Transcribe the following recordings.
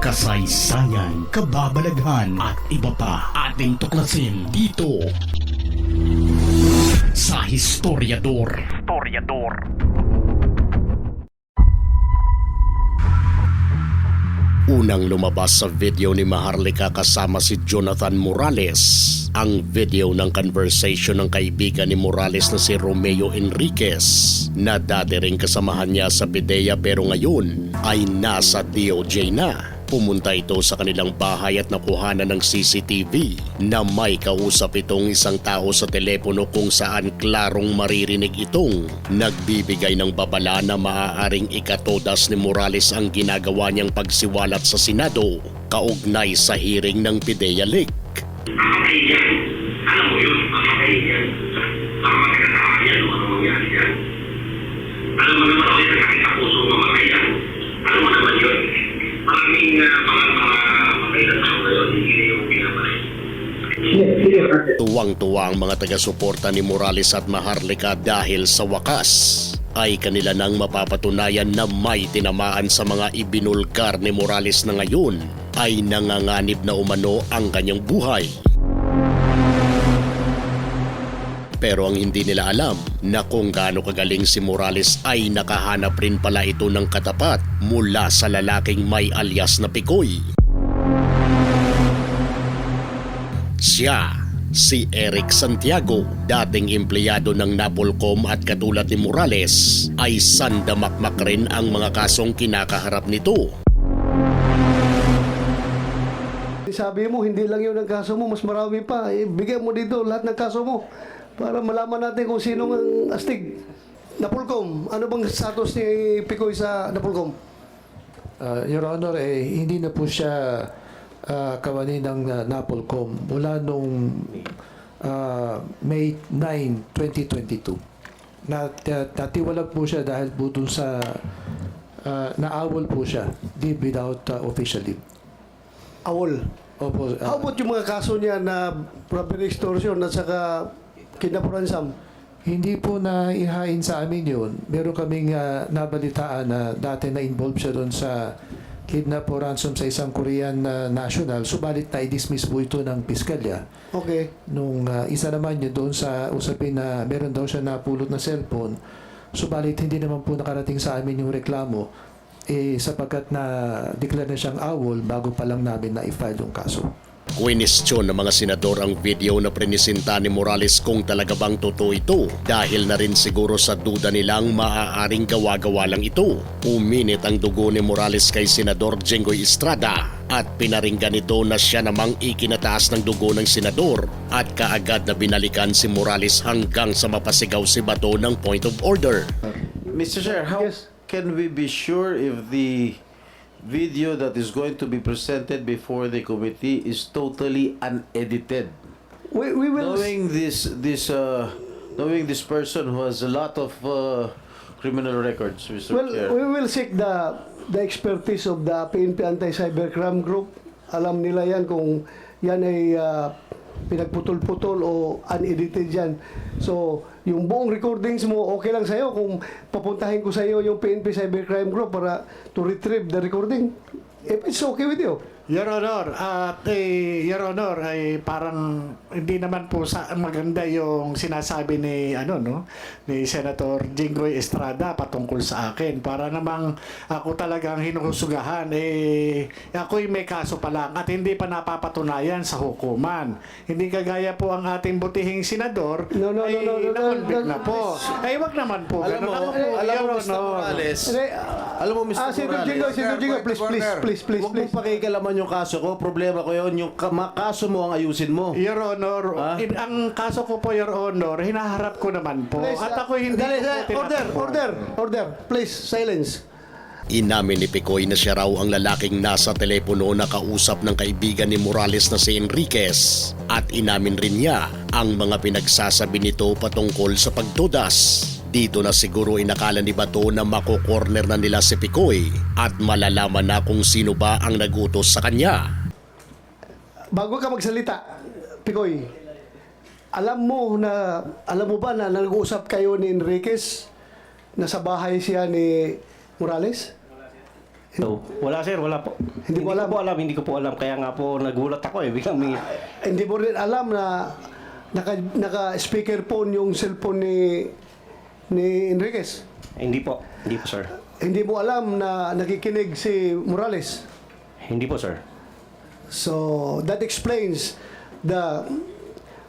kasaysayan, kababalaghan at iba pa ating tuklasin dito sa Historiador. Historiador. Unang lumabas sa video ni Maharlika kasama si Jonathan Morales. Ang video ng conversation ng kaibigan ni Morales na si Romeo Enriquez na dati rin kasamahan niya sa PIDEA pero ngayon ay nasa DOJ na. Pumunta ito sa kanilang bahay at nakuhanan ng CCTV na may kausap itong isang tao sa telepono kung saan klarong maririnig itong nagbibigay ng babala na maaaring ikatodas ni Morales ang ginagawa niyang pagsiwalat sa Senado kaugnay sa hearing ng PIDEA Leak. Tuwang-tuwa ang mga taga-suporta ni Morales at Maharlika dahil sa wakas ay kanila nang mapapatunayan na may tinamaan sa mga ibinulgar ni Morales na ngayon ay nanganganib na umano ang kanyang buhay. Pero ang hindi nila alam na kung gaano kagaling si Morales ay nakahanap rin pala ito ng katapat mula sa lalaking may alias na Pikoy. Siya, si Eric Santiago, dating empleyado ng Napolcom at katulad ni Morales, ay sandamakmak rin ang mga kasong kinakaharap nito. Sabi mo, hindi lang yun ang kaso mo, mas marami pa. Eh, bigyan mo dito lahat ng kaso mo para malaman natin kung sino ang astig. Napolcom, ano bang status ni Picoy sa Napolcom? Uh, Your Honor, eh, hindi na po siya uh, kawani ng uh, Napolcom mula nung uh, May 9, 2022. Nat, uh, natiwalag po siya dahil po dun sa uh, naawol po siya leave without uh, official leave. Awol. Opo, uh, How about yung mga kaso niya na robbery extortion at saka kidnap ransom? Hindi po na ihain sa amin yun. Meron kaming uh, nabalitaan na dati na involved siya doon sa kidnap o ransom sa isang Korean uh, national. Subalit na i-dismiss po ito ng piskalya. Okay. Nung uh, isa naman yun doon sa usapin na meron daw siya napulot na cellphone. Subalit hindi naman po nakarating sa amin yung reklamo eh, sapagkat na declare na siyang awol bago pa lang namin na i-file yung kaso. Kwinestyon ng mga senador ang video na prinisinta ni Morales kung talaga bang totoo ito dahil na rin siguro sa duda nilang maaaring gawa-gawa lang ito. Uminit ang dugo ni Morales kay Senador Jenggoy Estrada at pinaringgan ito na siya namang ikinataas ng dugo ng senador at kaagad na binalikan si Morales hanggang sa mapasigaw si Bato ng point of order. Mr. Chair, how Yes. can we be sure if the video that is going to be presented before the committee is totally unedited? We, we will... Knowing this this uh, knowing this person who has a lot of uh, criminal records, Mr. Well, Chair. we will seek the the expertise of the PNP Anti-Cybercrime Group. Alam nila yan kung yan ay ah, pinagputol-putol o unedited yan. So, yung buong recordings mo, okay lang sa'yo kung papuntahin ko sa'yo yung PNP Cybercrime Group para to retrieve the recording. If it's okay with you. Your Honor, at eh, Your Honor, ay parang hindi naman po sa maganda yung sinasabi ni ano no ni Senator Jinggoy Estrada patungkol sa akin. Para namang ako talagang hinuhusugahan eh ako'y may kaso pa lang at hindi pa napapatunayan sa hukuman. Hindi kagaya po ang ating butihing senador No, no, ay no, no, no, na-convict no, na po. Ay wag naman po. alam mo, ganun. Ako po, alam mo, Mr. Morales, alam mo, Mr. Ah, Senator Morales, Jingo, Senator Jingo, please, please, please, please, Huwag please. mong pakikalaman yung kaso ko. Problema ko yun. Yung ka- ma- kaso mo ang ayusin mo. Your Honor, Ah? in- ang kaso ko po, Your Honor, hinaharap ko naman po. Please, At ako hindi dali, ko po order, tinatakbo. order, order. Please, silence. Inamin ni Picoy na siya raw ang lalaking nasa telepono na kausap ng kaibigan ni Morales na si Enriquez at inamin rin niya ang mga pinagsasabi nito patungkol sa pagdudas. Dito na siguro inakala ni Bato na makokorner na nila si Picoy at malalaman na kung sino ba ang nagutos sa kanya. Bago ka magsalita, Pikoy, alam mo na alam mo ba na nag-uusap kayo ni Enriquez na sa bahay siya ni Morales? So, wala sir, wala po. Hindi alam? ko po alam, hindi ko po alam. Kaya nga po nagulat ako eh. Biglang may... Hindi mo rin alam na naka, naka-speakerphone yung cellphone ni ni Enriquez. Hindi po, hindi po sir. Hindi mo alam na nakikinig si Morales. Hindi po sir. So, that explains the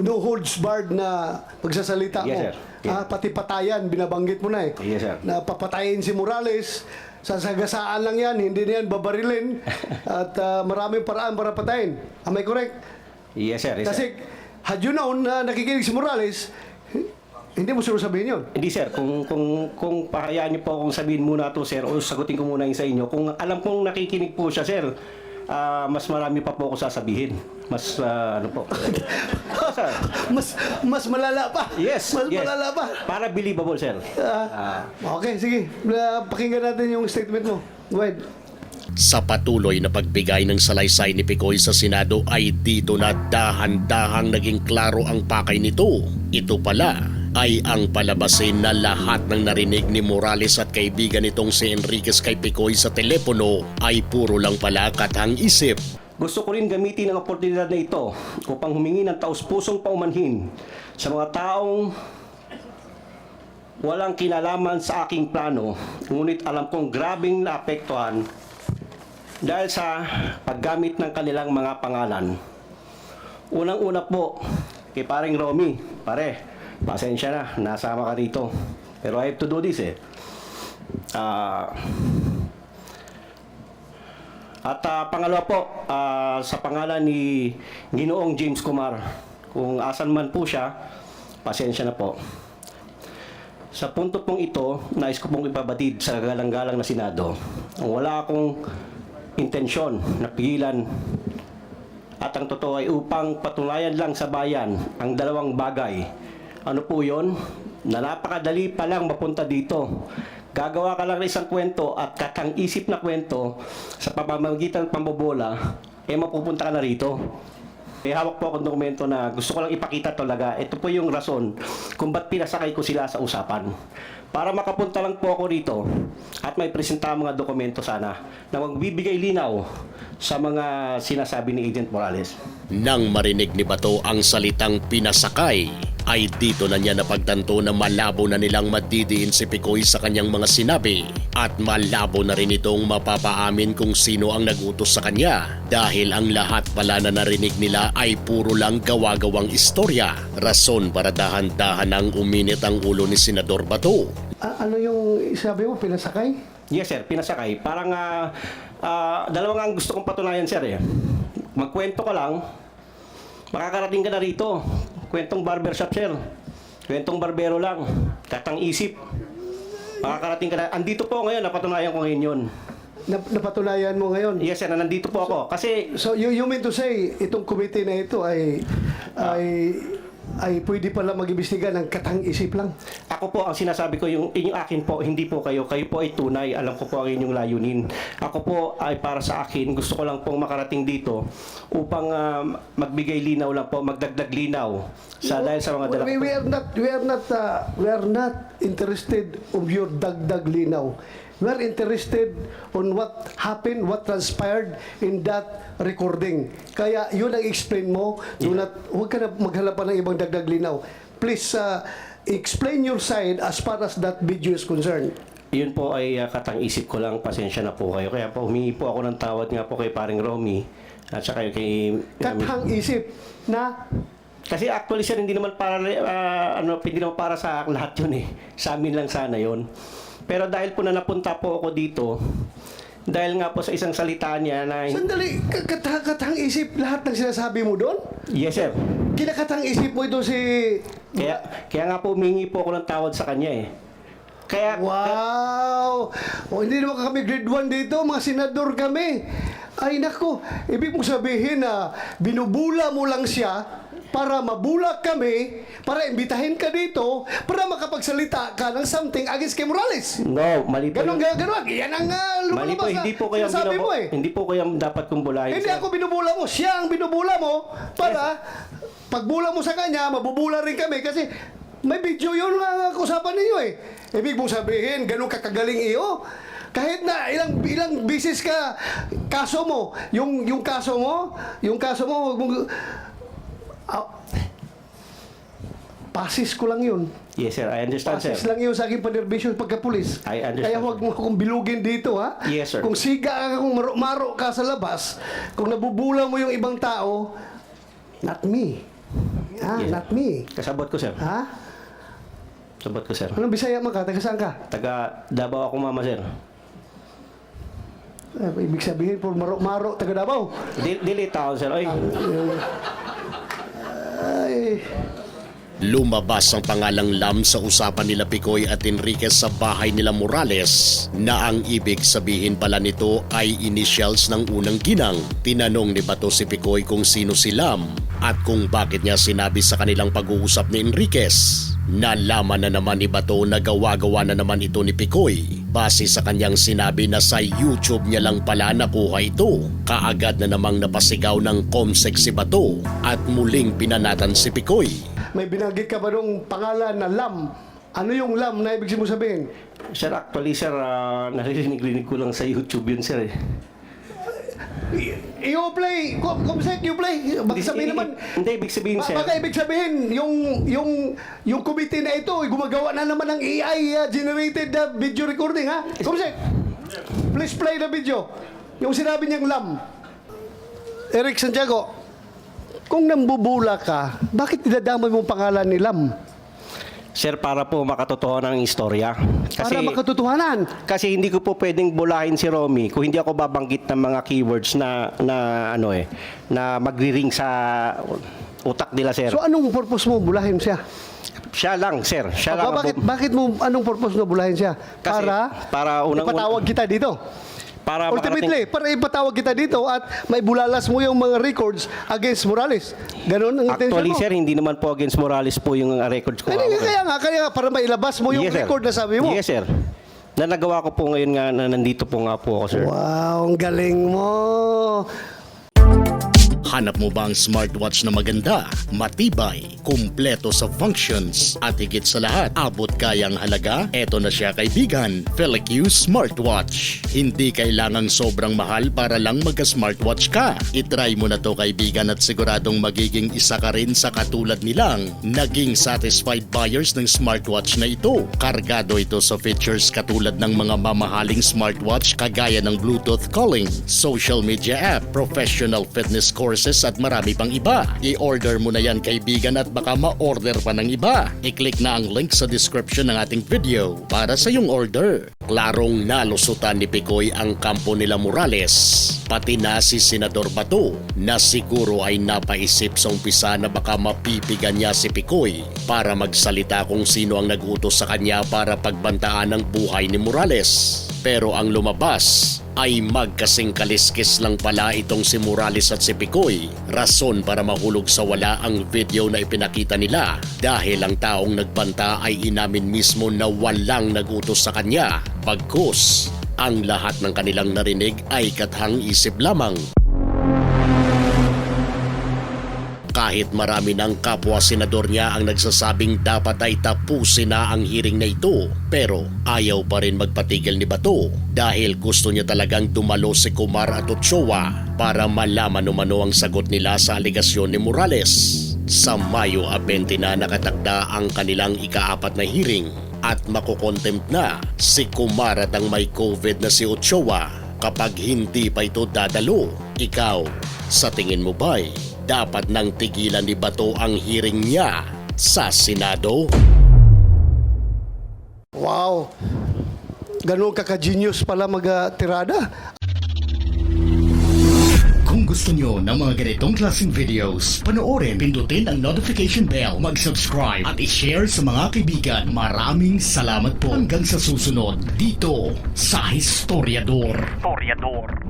no holds barred na pagsasalita mo. Yes, sir. Yeah. Ah, pati patayan, binabanggit mo na eh. Yes, sir. Na papatayin si Morales, sasagasaan lang yan, hindi na yan babarilin. at ah, maraming paraan para patayin. Am I correct? Yes sir, yes, Kasi, sir. had you known na nakikinig si Morales, hindi mo sure sabihin yun. Hindi sir, kung kung kung pahayaan niyo po akong sabihin muna to sir o sagutin ko muna yung sa inyo. Kung alam kong nakikinig po siya sir, ah, mas marami pa po ako sasabihin. Mas ah, ano po. sir. Mas mas malala pa. Yes. Mas yes. malala pa. Para believable sir. Ah, okay, sige. Ah, pakinggan natin yung statement mo. Go ahead. Sa patuloy na pagbigay ng salaysay ni Picoy sa Senado ay dito na dahan-dahang naging klaro ang pakay nito. Ito pala ay ang palabasin na lahat ng narinig ni Morales at kaibigan nitong si Enriquez kay Picoy sa telepono ay puro lang pala katang isip. Gusto ko rin gamitin ang oportunidad na ito upang humingi ng taus-pusong paumanhin sa mga taong walang kinalaman sa aking plano, ngunit alam kong grabing naapektuhan dahil sa paggamit ng kanilang mga pangalan. Unang-una po, kay paring Romy, pare, pasensya na, nasama ka rito. Pero I have to do this eh. Ah... At ah, pangalawa po, ah, sa pangalan ni Ginoong James Kumar, kung asan man po siya, pasensya na po. Sa punto pong ito, nais ko pong ipabatid sa galang-galang na Senado. Wala akong intensyon na pigilan at ang totoo ay upang patunayan lang sa bayan ang dalawang bagay. Ano po yon? Na napakadali pa lang mapunta dito. Gagawa ka lang ng isang kwento at kakang isip na kwento sa pamamagitan ng pambobola, eh mapupunta ka na rito. May hawak po akong dokumento na gusto ko lang ipakita talaga. Ito po yung rason kung ba't pinasakay ko sila sa usapan. Para makapunta lang po ako rito at may presenta mga dokumento sana na magbibigay linaw sa mga sinasabi ni Agent Morales. Nang marinig ni Bato ang salitang pinasakay, ay dito na niya napagtanto na malabo na nilang madidiin si Picoy sa kanyang mga sinabi at malabo na rin itong mapapaamin kung sino ang nagutos sa kanya dahil ang lahat pala na narinig nila ay puro lang gawa-gawang istorya. Rason para dahan-dahan ang uminit ang ulo ni Senador Bato. Ah, ano yung sabi mo, pinasakay? Yes sir, pinasakay. Parang ah, ah, dalawang ang gusto kong patunayan sir eh. Magkwento ka lang, makakarating ka na rito. Kwentong barbershop sir. Kwentong barbero lang. Katang isip. Makakarating ka na. Andito po ngayon, napatunayan ko ngayon yun. Nap- napatunayan mo ngayon? Yes sir, nandito po ako. Kasi So you, you mean to say, itong committee na ito ay ay ay pwede pala mag-imbestiga ng katang isip lang? Ako po ang sinasabi ko yung inyong akin po, hindi po kayo. Kayo po ay tunay. Alam ko po ang inyong layunin. Ako po ay para sa akin, gusto ko lang pong makarating dito upang ah, magbigay linaw lang po, magdagdag linaw sa dahil sa mga dala we, we are not we are not uh, we are not interested of your dagdag linaw. We are interested on what happened, what transpired in that recording. Kaya yun ang explain mo. Do not, huwag ka na maghanap pa ng ibang dagdag linaw. Please uh, explain your side as far as that video is concerned. Yun po ay uh, katang isip ko lang, pasensya na po kayo. Kaya po humingi po ako ng tawad nga po kay paring Romy at saka kay... Katang isip na Kasi actually sir, hindi naman para ah, ano, hindi naman para sa lahat 'yun eh. Sa amin lang sana 'yon. Pero dahil po na napunta po ako dito, dahil nga po sa isang salita niya na Sandali, ka- katang, isip lahat ng sinasabi mo doon? Yes sir. Kinakatang isip mo ito si... Kaya kaya nga po humingi po ako ng tawad sa kanya eh. Kaya Wow! O, hindi naman kami grade 1 dito, mga senador kami. Ay nako, ibig mong sabihin na binubula mo lang siya para mabula kami, para imbitahin ka dito, para makapagsalita ka ng something against kay Morales. no, mali po. Ganon, yun. ganon. Yan ang uh, Mali po, lumalabas hindi po kayo ang sinasabi mo eh. hindi po kayo ang dapat kong bulahin. Hindi sir. ako binubula mo, siya ang binubula mo para pagbula mo sa kanya, mabubula rin kami kasi may video yun ang usapan ninyo eh. Ibig mong sabihin, ganun kakagaling iyo Kahit na ilang ilang bisis ka kaso mo, yung yung kaso mo, yung kaso mo, mong Ah, pasis ko lang yun. Yes, sir. I understand, sir. Pasis lang yun sa aking panerbisyon pagka-pulis. I understand, Kaya huwag mo akong bilugin dito, ha? Yes, sir. Kung siga ka, kung maro-maro ka sa labas, kung nabubula mo yung ibang tao, not me. Ha? Yes. Not me. Kasabot ko, sir. Ha? Sabot ko, sir. Anong Bisaya man ka? Taga saan ka? Taga Davao ako, mama, sir. Eh, ibig sabihin, por maro-maro, taga Davao. Dil dili taon, sir. Ay, Ay, Lumabas ang pangalang Lam sa usapan nila Picoy at Enriquez sa bahay nila Morales na ang ibig sabihin pala nito ay initials ng unang ginang. Tinanong ni Bato si Picoy kung sino si Lam at kung bakit niya sinabi sa kanilang pag-uusap ni Enriquez. Nalaman na naman ni Bato na gawa-gawa na naman ito ni Picoy base sa kanyang sinabi na sa YouTube niya lang pala nakuha ito. Kaagad na namang napasigaw ng comsec si Bato at muling pinanatan si Picoy. may binanggit ka ba nung pangalan na Lam? Ano yung Lam na ibig mo sabihin? sir, actually, sir, ah, naririnig-rinig ko lang sa YouTube yun, sir. Eh. You play, kum kumsek, you play. Baka sabihin naman, Hindi, ibig sabihin, sir. Baka ibig sabihin, yung, yung, yung committee na ito, gumagawa na naman ng AI uh, generated video recording, ha? Kumsek, please play the video. Yung sinabi niyang lam. Eric Santiago, kung nambubula ka, bakit dinadamay mo ang pangalan ni Lam? Sir, para po makatotohanan ang istorya. Kasi, Para makatotohanan. kasi hindi ko po pwedeng bulahin si Romy kung hindi ako babanggit ng mga keywords na, na ano eh, na magri-ring sa utak nila, sir. So anong purpose mo bulahin siya? siya lang, sir. Siya lang. ang bakit, bu- bakit mo, anong purpose mo bulahin siya? Kasi para, para unang- ipatawag kita dito. Para Ultimately, para ipatawag kita dito at may bulalas mo yung mga records against Morales. Ganon ang intention Actually, mo. sir, hindi naman po against Morales po yung uh, records ko. Eh. kaya nga, kaya nga, para mailabas mo yung Yes, sir. record na sabi mo. Yes, sir. Na nagawa ko po ngayon nga na nandito po nga po ako, sir. Wow, ang galing mo. Hanap mo ba ang smartwatch na maganda, matibay, kumpleto sa functions, at higit sa lahat, abot kayang halaga? Eto na siya kaibigan, FeliQ Smartwatch. Hindi kailangang sobrang mahal para lang magka-smartwatch ka. Itry mo na to kaibigan at siguradong magiging isa ka rin sa katulad nilang naging satisfied buyers ng smartwatch na ito. Kargado ito sa features katulad ng mga mamahaling smartwatch kagaya ng Bluetooth calling, social media app, professional fitness courses at marami pang iba. I-order mo na yan kaibigan at baka ma-order pa ng iba. I-click na ang link sa description ng ating video para sa iyong order. Klarong nalusutan ni Picoy ang kampo nila Morales. Pati na si Senador Bato na siguro ay napaisip sa umpisa na baka mapipigan niya si Picoy para magsalita kung sino ang nagutos sa kanya para pagbantaan ang buhay ni Morales. Pero ang lumabas ay magkasing kaliskis lang pala itong si Morales at si Picoy. Rason para mahulog sa wala ang video na ipinakita nila dahil ang taong nagbanta ay inamin mismo na walang nagutos sa kanya. Bagkus, ang lahat ng kanilang narinig ay kathang isip lamang. Kahit marami ng kapwa senador niya ang nagsasabing dapat ay tapusin na ang hearing na ito. Pero ayaw pa rin magpatigil ni Bato dahil gusto niya talagang dumalo si Kumar at Ochoa para malaman umano ang sagot nila sa aligasyon ni Morales. Sa Mayo 20 na nakatakda ang kanilang ikaapat na hearing at makukontempt na si Kumar at ang may COVID na si Ochoa kapag hindi pa ito dadalo. Ikaw, sa tingin mo ba'y dapat nang tigilan ni Bato ang hearing niya sa Senado? Wow. Ganun ka ka-genius pala mag-tirada. Kung gusto nyo ng mga ganitong klaseng videos, panoorin, pindutin ang notification bell, mag-subscribe at i-share sa mga kaibigan. Maraming salamat po hanggang sa susunod dito sa Historiador. Historiador.